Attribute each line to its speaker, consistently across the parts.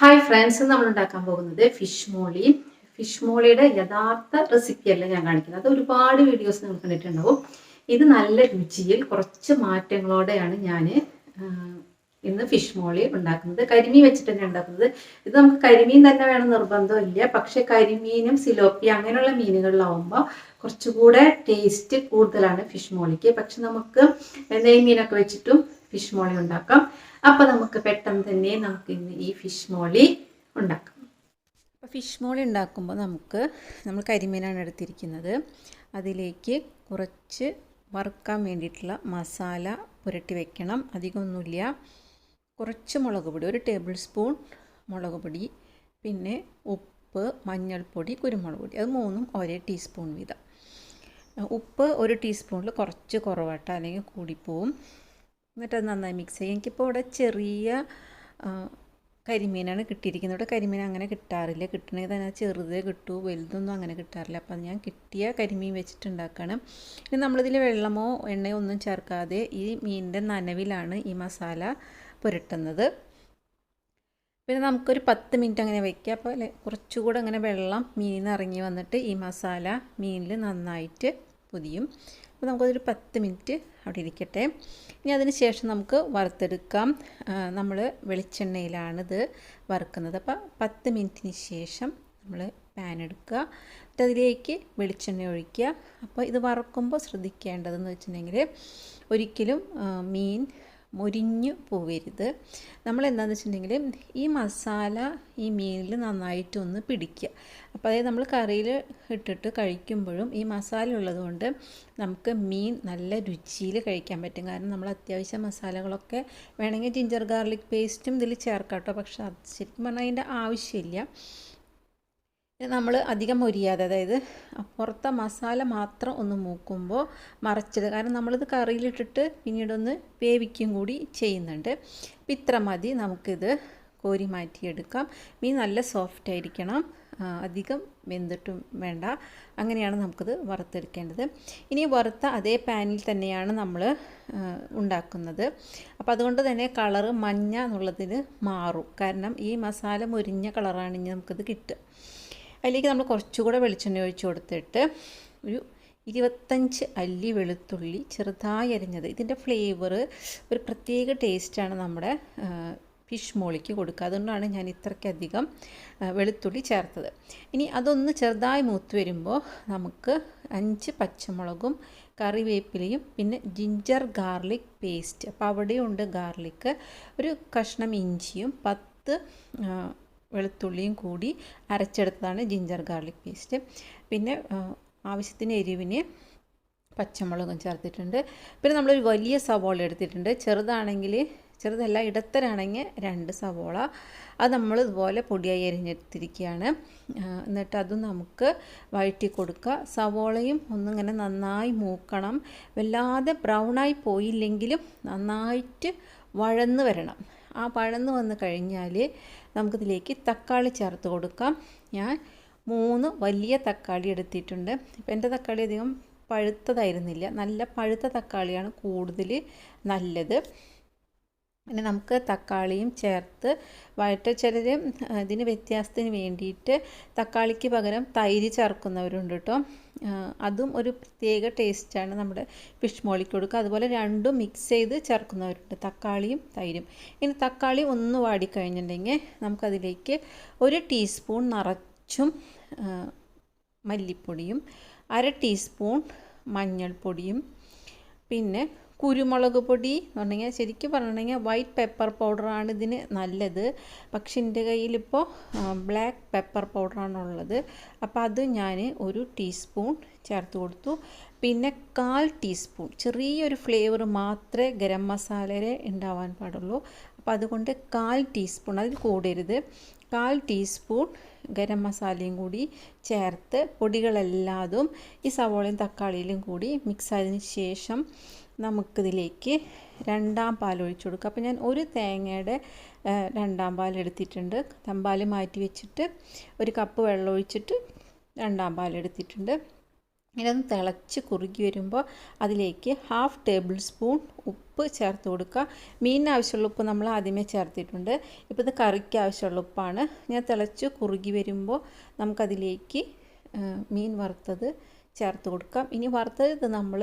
Speaker 1: Hi friends നമ്മൾ ഉണ്ടാക്കാൻ പോകുന്നത് ഫിഷ് മോളി. ഫിഷ് മോളിയുടെ യഥാർത്ഥ റെസിപ്പി അല്ല ഞാൻ കാണിക്കുന്നത്. ഒരുപാട് വീഡിയോസ് നിങ്ങൾ കണ്ടിട്ടുണ്ടാവും. ഇത് നല്ല രുചിയിൽ കുറച്ച് മാറ്റങ്ങളോടെയാണ് ഞാൻ ഇന്ന് ഫിഷ് മോളി ഉണ്ടാക്കുന്നത്. കരിമീൻ വെച്ചിട്ട് തന്നെ ഉണ്ടാക്കുന്നത്. ഇത് നമുക്ക് കരിമീൻ തന്നെ വേണം നിർബന്ധമില്ല പക്ഷെ കരിമീനും സിലോപ്പി അങ്ങനെയുള്ള മീനുകളിലാവുമ്പോൾ കുറച്ചുകൂടെ ടേസ്റ്റ് കൂടുതലാണ് ഫിഷ് മോളിക്ക്. പക്ഷെ നമുക്ക് നെയ്മീനൊക്കെ വെച്ചിട്ടും ഫിഷ് മോളി ഉണ്ടാക്കാം. അപ്പോൾ നമുക്ക് പെട്ടെന്ന് തന്നെ നമുക്ക് ഇന്ന് ഈ ഫിഷ് മോളി ഉണ്ടാക്കാം.
Speaker 2: അപ്പോൾ ഫിഷ് മോളി ഉണ്ടാക്കുമ്പോൾ നമുക്ക് നമ്മൾ കരിമീനാണ് എടുത്തിരിക്കുന്നത്. അതിലേക്ക് കുറച്ച് വറുക്കാൻ വേണ്ടിയിട്ടുള്ള മസാല പുരട്ടി വെക്കണം. അധികമൊന്നുമില്ല കുറച്ച് മുളക് പൊടി ഒരു ടേബിൾ സ്പൂൺ മുളക് പൊടി പിന്നെ ഉപ്പ് മഞ്ഞൾപ്പൊടി കുരുമുളക് പൊടി. അത് മൂന്നും ഒരേ ടീസ്പൂൺ വീതം. ഉപ്പ് ഒരു ടീസ്പൂണിൽ കുറച്ച് കുറവാട്ടോ അല്ലെങ്കിൽ കൂടിപ്പോവും. എന്നിട്ട് അത് നന്നായി മിക്സ് ചെയ്യും. എനിക്കിപ്പോൾ ഇവിടെ ചെറിയ കരിമീനാണ് കിട്ടിയിരിക്കുന്നത്. ഇവിടെ കരിമീൻ അങ്ങനെ കിട്ടാറില്ല. കിട്ടണമെങ്കിൽ തന്നെ ചെറുതേ കിട്ടൂ വലുതൊന്നും അങ്ങനെ കിട്ടാറില്ല. അപ്പം ഞാൻ കിട്ടിയ കരിമീൻ വെച്ചിട്ട് ഉണ്ടാക്കുകയാണ് ഇനി നമ്മളിതിൽ വെള്ളമോ എണ്ണയോ ഒന്നും ചേർക്കാതെ ഈ മീനിന്റെ നനവിലാണ് ഈ മസാല പുരട്ടുന്നത്. പിന്നെ നമുക്കൊരു പത്ത് മിനിറ്റ് അങ്ങനെ വയ്ക്കുക അപ്പോൾ കുറച്ചുകൂടെ അങ്ങനെ വെള്ളം മീനിൽ നിന്ന് ഇറങ്ങി വന്നിട്ട് ഈ മസാല മീനിൽ നന്നായിട്ട് പൊതിയും. അപ്പോൾ നമുക്കതൊരു പത്ത് മിനിറ്റ് അവിടെ ഇരിക്കട്ടെ. ഇനി അതിന് ശേഷം നമുക്ക് വറുത്തെടുക്കാം. നമ്മൾ വെളിച്ചെണ്ണയിലാണിത് വറുക്കുന്നത്. അപ്പോൾ പത്ത് മിനിറ്റിന് ശേഷം നമ്മൾ പാൻ എടുക്കുക. എന്നിട്ട് അതിലേക്ക് വെളിച്ചെണ്ണ ഒഴിക്കുക. അപ്പോൾ ഇത് വറുക്കുമ്പോൾ ശ്രദ്ധിക്കേണ്ടതെന്ന് വെച്ചിട്ടുണ്ടെങ്കിൽ ഒരിക്കലും മീൻ മൊരിഞ്ഞു പോവരുത്. നമ്മൾ എന്താണെന്ന് വെച്ചിട്ടുണ്ടെങ്കിൽ ഈ മസാല ഈ മീനിൽ നന്നായിട്ടൊന്ന് പിടിക്കുക. അപ്പോൾ അതായത് നമ്മൾ കറിയിൽ ഇട്ടിട്ട് കഴിക്കുമ്പോഴും ഈ മസാല ഉള്ളതുകൊണ്ട് നമുക്ക് മീൻ നല്ല രുചിയിൽ കഴിക്കാൻ പറ്റും. കാരണം നമ്മൾ അത്യാവശ്യം മസാലകളൊക്കെ വേണമെങ്കിൽ ജിഞ്ചർ ഗാർലിക് പേസ്റ്റും ഇതിൽ ചേർക്കാം കേട്ടോ പക്ഷേ അത് ശരിക്കും പറഞ്ഞാൽ അതിന്റെ ആവശ്യമില്ല. നമ്മൾ അധികം മൊരിയാതെ അതായത് പുറത്തെ മസാല മാത്രം ഒന്ന് മൂക്കുമ്പോൾ മറച്ചത്. കാരണം നമ്മളിത് കറിയിലിട്ടിട്ട് പിന്നീടൊന്ന് വേവിക്കും കൂടി ചെയ്യുന്നുണ്ട്. അപ്പം ഇത്ര മതി. നമുക്കിത് കോരി മാറ്റിയെടുക്കാം. മീൻ നല്ല സോഫ്റ്റ് ആയിരിക്കണം. അധികം വെന്തിട്ടും വേണ്ട. അങ്ങനെയാണ് നമുക്കിത് വറുത്തെടുക്കേണ്ടത്. ഇനി വറുത്ത അതേ പാനിൽ തന്നെയാണ് നമ്മൾ ഉണ്ടാക്കുന്നത്. അപ്പോൾ അതുകൊണ്ട് തന്നെ കളറ് മഞ്ഞ എന്നുള്ളതിന് മാറും. കാരണം ഈ മസാല മുരിഞ്ഞ കളറാണ് ഇനി നമുക്കിത് കിട്ടുക. അതിലേക്ക് നമ്മൾ കുറച്ചുകൂടെ വെളിച്ചെണ്ണ ഒഴിച്ച് കൊടുത്തിട്ട് ഒരു ഇരുപത്തഞ്ച് അല്ലി വെളുത്തുള്ളി ചെറുതായി അരിഞ്ഞത്. ഇതിന്റെ ഫ്ലേവർ ഒരു പ്രത്യേക ടേസ്റ്റാണ് നമ്മുടെ ഫിഷ് മോളിക്ക് കൊടുക്കുക. അതുകൊണ്ടാണ് ഞാൻ ഇത്രയ്ക്കധികം വെളുത്തുള്ളി ചേർത്തത്. ഇനി അതൊന്ന് ചെറുതായി മൂത്ത് വരുമ്പോൾ നമുക്ക് അഞ്ച് പച്ചമുളകും കറിവേപ്പിലയും പിന്നെ ജിഞ്ചർ ഗാർലിക് പേസ്റ്റ് അപ്പോൾ അവിടെയുണ്ട് ഗാർലിക്ക് ഒരു കഷ്ണം ഇഞ്ചിയും പത്ത് വെളുത്തുള്ളിയും കൂടി അരച്ചെടുത്തതാണ് ജിഞ്ചർ ഗാർലിക് പേസ്റ്റ്. പിന്നെ ആവശ്യത്തിന് എരിവിന് പച്ചമുളകും ചേർത്തിട്ടുണ്ട്. പിന്നെ നമ്മളൊരു വലിയ സവോള എടുത്തിട്ടുണ്ട്. ചെറുതാണെങ്കിൽ ചെറുതല്ല ഇടത്തരാണെങ്കിൽ രണ്ട് സവോള. അത് നമ്മൾ ഇതുപോലെ പൊടിയായി അരിഞ്ഞെടുത്തിരിക്കുകയാണ്. എന്നിട്ട് അതും നമുക്ക് വഴറ്റി കൊടുക്കുക. സവോളയും ഒന്നിങ്ങനെ നന്നായി മൂക്കണം. വല്ലാതെ ബ്രൗണായി പോയില്ലെങ്കിലും നന്നായിട്ട് വഴന്ന് വരണം. ആ പഴന്ന് വന്ന് കഴിഞ്ഞാൽ നമുക്കിതിലേക്ക് തക്കാളി ചേർത്ത് കൊടുക്കാം. ഞാൻ മൂന്ന് വലിയ തക്കാളി എടുത്തിട്ടുണ്ട്. ഇപ്പം എന്റെ തക്കാളി അധികം പഴുത്തതായിരുന്നില്ല. നല്ല പഴുത്ത തക്കാളിയാണ് കൂടുതൽ നല്ലത്. പിന്നെ നമുക്ക് തക്കാളിയും ചേർത്ത് വഴറ്റ ചിലർ ഇതിന് വ്യത്യാസത്തിന് വേണ്ടിയിട്ട് തക്കാളിക്ക് പകരം തൈര് ചേർക്കുന്നവരുണ്ട് കേട്ടോ. അതും ഒരു പ്രത്യേക ടേസ്റ്റാണ് നമ്മുടെ ഫിഷ് മോളിക്ക് കൊടുക്കുക. അതുപോലെ രണ്ടും മിക്സ് ചെയ്ത് ചേർക്കുന്നവരുണ്ട് തക്കാളിയും തൈരും. ഇനി തക്കാളി ഒന്ന് വാടിക്കഴിഞ്ഞിട്ടുണ്ടെങ്കിൽ നമുക്കതിലേക്ക് ഒരു ടീസ്പൂൺ നിറച്ചും മല്ലിപ്പൊടിയും അര ടീസ്പൂൺ മഞ്ഞൾപ്പൊടിയും പിന്നെ കുരുമുളക് പൊടി എന്ന് പറഞ്ഞെങ്കിൽ ശരിക്കും പറഞ്ഞിട്ടുണ്ടെങ്കിൽ വൈറ്റ് പെപ്പർ പൗഡറാണ് ഇതിന് നല്ലത്. പക്ഷെ എന്റെ കയ്യിലിപ്പോൾ ബ്ലാക്ക് പെപ്പർ പൗഡറാണുള്ളത് അപ്പോൾ അത് ഞാൻ ഒരു ടീസ്പൂൺ ചേർത്ത് കൊടുത്തു. പിന്നെ കാൽ ടീസ്പൂൺ ചെറിയൊരു ഫ്ലേവർ മാത്രമേ ഗരം മസാലയിലെ ഉണ്ടാവാൻ പാടുള്ളൂ. അപ്പോൾ അതുകൊണ്ട് കാൽ ടീസ്പൂൺ അതിൽ കൂടരുത്. കാൽ ടീസ്പൂൺ ഗരം മസാലയും കൂടി ചേർത്ത് പൊടികളെല്ലാതും ഈ സവോളയും തക്കാളിയിലും കൂടി മിക്സ് ആയതിന് ശേഷം നമുക്കിതിലേക്ക് രണ്ടാം പാൽ ഒഴിച്ചു കൊടുക്കുക. അപ്പോൾ ഞാൻ ഒരു തേങ്ങയുടെ രണ്ടാം പാൽ എടുത്തിട്ടുണ്ട്. തമ്പാൽ മാറ്റി വെച്ചിട്ട് ഒരു കപ്പ് വെള്ളം ഒഴിച്ചിട്ട് രണ്ടാം പാൽ എടുത്തിട്ടുണ്ട്. ഒന്ന് തിളച്ച് കുറുകി വരുമ്പോൾ അതിലേക്ക് ഹാഫ് ടേബിൾ സ്പൂൺ ഉപ്പ് ചേർത്ത് കൊടുക്കുക. മീനിന് ആവശ്യമുള്ള ഉപ്പ് നമ്മൾ ആദ്യമേ ചേർത്തിട്ടുണ്ട്. ഇപ്പോൾ ഇത് കറിക്ക് ആവശ്യമുള്ള ഉപ്പാണ്. ഞാൻ തിളച്ച് കുറുകി വരുമ്പോൾ നമുക്കതിലേക്ക് മീൻ വറുത്തത് ചേർത്ത് കൊടുക്കാം. ഇനി വറുത്തത് നമ്മൾ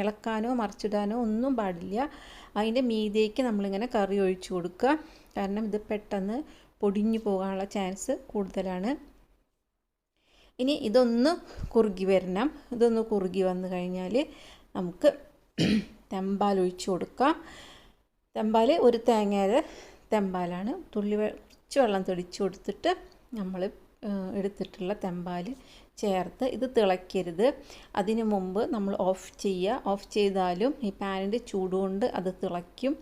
Speaker 2: ഇളക്കാനോ മറിച്ചിടാനോ ഒന്നും പാടില്ല. അതിന്റെ മീതേക്ക് നമ്മളിങ്ങനെ കറി ഒഴിച്ചു കൊടുക്കുക. കാരണം ഇത് പെട്ടെന്ന് പൊടിഞ്ഞു പോകാനുള്ള ചാൻസ് കൂടുതലാണ്. ഇനി ഇതൊന്ന് കുറുകി വരണം. ഇതൊന്ന് കുറുകി വന്നു കഴിഞ്ഞാൽ നമുക്ക് തെമ്പാൽ ഒഴിച്ചു കൊടുക്കാം. തെമ്പാൽ ഒരു തേങ്ങയുടെ തെമ്പാലാണ്. തുള്ളി കുറച്ച് വെള്ളം തെളിച്ചു കൊടുത്തിട്ട് നമ്മൾ എടുത്തിട്ടുള്ള തെമ്പാൽ ചേർത്ത് ഇത് തിളയ്ക്കരുത്. അതിന് മുമ്പ് നമ്മൾ ഓഫ് ചെയ്യുക ഓഫ് ചെയ്താലും ഈ പാനിന്റെ ചൂടുകൊണ്ട് അത് തിളയ്ക്കും.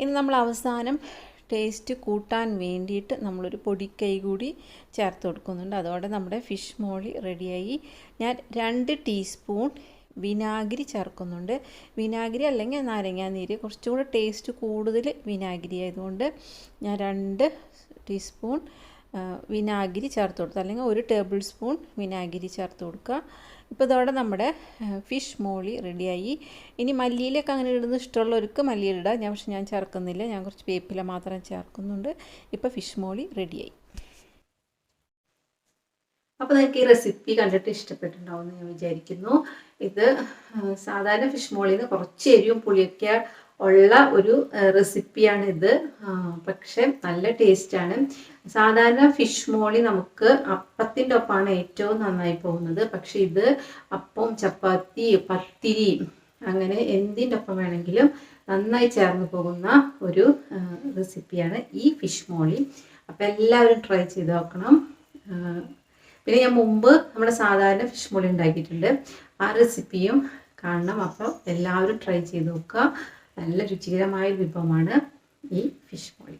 Speaker 2: ഇനി നമ്മൾ അവസാനം ടേസ്റ്റ് കൂട്ടാൻ വേണ്ടിയിട്ട് നമ്മളൊരു പൊടിക്കൈ കൂടി ചേർത്ത് കൊടുക്കുന്നുണ്ട്. അതോടെ നമ്മുടെ ഫിഷ് മോളി റെഡിയായി ഞാൻ രണ്ട് ടീസ്പൂൺ വിനാഗിരി ചേർക്കുന്നുണ്ട്. വിനാഗിരി അല്ലെങ്കിൽ നാരങ്ങാനീര് കുറച്ചുകൂടെ ടേസ്റ്റ് കൂടുതൽ വിനാഗിരി ആയതുകൊണ്ട് ഞാൻ രണ്ട് ടീസ്പൂൺ വിനാഗിരി ചേർത്ത് കൊടുത്തു. അല്ലെങ്കിൽ ഒരു ടേബിൾ സ്പൂൺ വിനാഗിരി ചേർത്ത് കൊടുക്കുക. ഇപ്പോൾ ഇതോടെ നമ്മുടെ ഫിഷ് മോളി റെഡിയായി ഇനി മല്ലിയിലൊക്കെ അങ്ങനെ ഇടുന്ന ഇഷ്ടമുള്ളവർക്ക് മല്ലിയിലിടാം ഞാൻ പക്ഷെ ഞാൻ ചേർക്കുന്നില്ല. ഞാൻ കുറച്ച് വേപ്പില മാത്രം ചേർക്കുന്നുണ്ട്. ഇപ്പോൾ ഫിഷ് മോളി റെഡിയായി
Speaker 1: അപ്പോൾ നിങ്ങൾക്ക് ഈ റെസിപ്പി കണ്ടിട്ട് ഇഷ്ടപ്പെട്ടിട്ടുണ്ടാവും എന്ന് ഞാൻ വിചാരിക്കുന്നു. ഇത് സാധാരണ ഫിഷ് മോളിൽ നിന്ന് കുറച്ച് എരിവും പുളിയൊക്കെ ഉള്ള ഒരു റെസിപ്പിയാണ് ഇത് പക്ഷെ നല്ല ടേസ്റ്റാണ്. സാധാരണ ഫിഷ് മോളി നമുക്ക് അപ്പത്തിന്റെ ഒപ്പമാണ് ഏറ്റവും നന്നായി പോകുന്നത്. പക്ഷെ ഇത് അപ്പം ചപ്പാത്തി പത്തിരി അങ്ങനെ എന്തിന്റെ ഒപ്പം വേണമെങ്കിലും നന്നായി ചേർന്ന് പോകുന്ന ഒരു റെസിപ്പിയാണ് ഈ ഫിഷ് മോളി. അപ്പം എല്ലാവരും ട്രൈ ചെയ്ത് നോക്കണം. പിന്നെ ഞാൻ മുമ്പ് നമ്മുടെ സാധാരണ ഫിഷ് മോളി ഉണ്ടാക്കിയിട്ടുണ്ട്. ആ റെസിപ്പിയും കാണണം. അപ്പോൾ എല്ലാവരും ട്രൈ ചെയ്ത് നോക്കുക. നല്ല രുചികരമായ വിഭവമാണ് ഈ ഫിഷ് മോളി.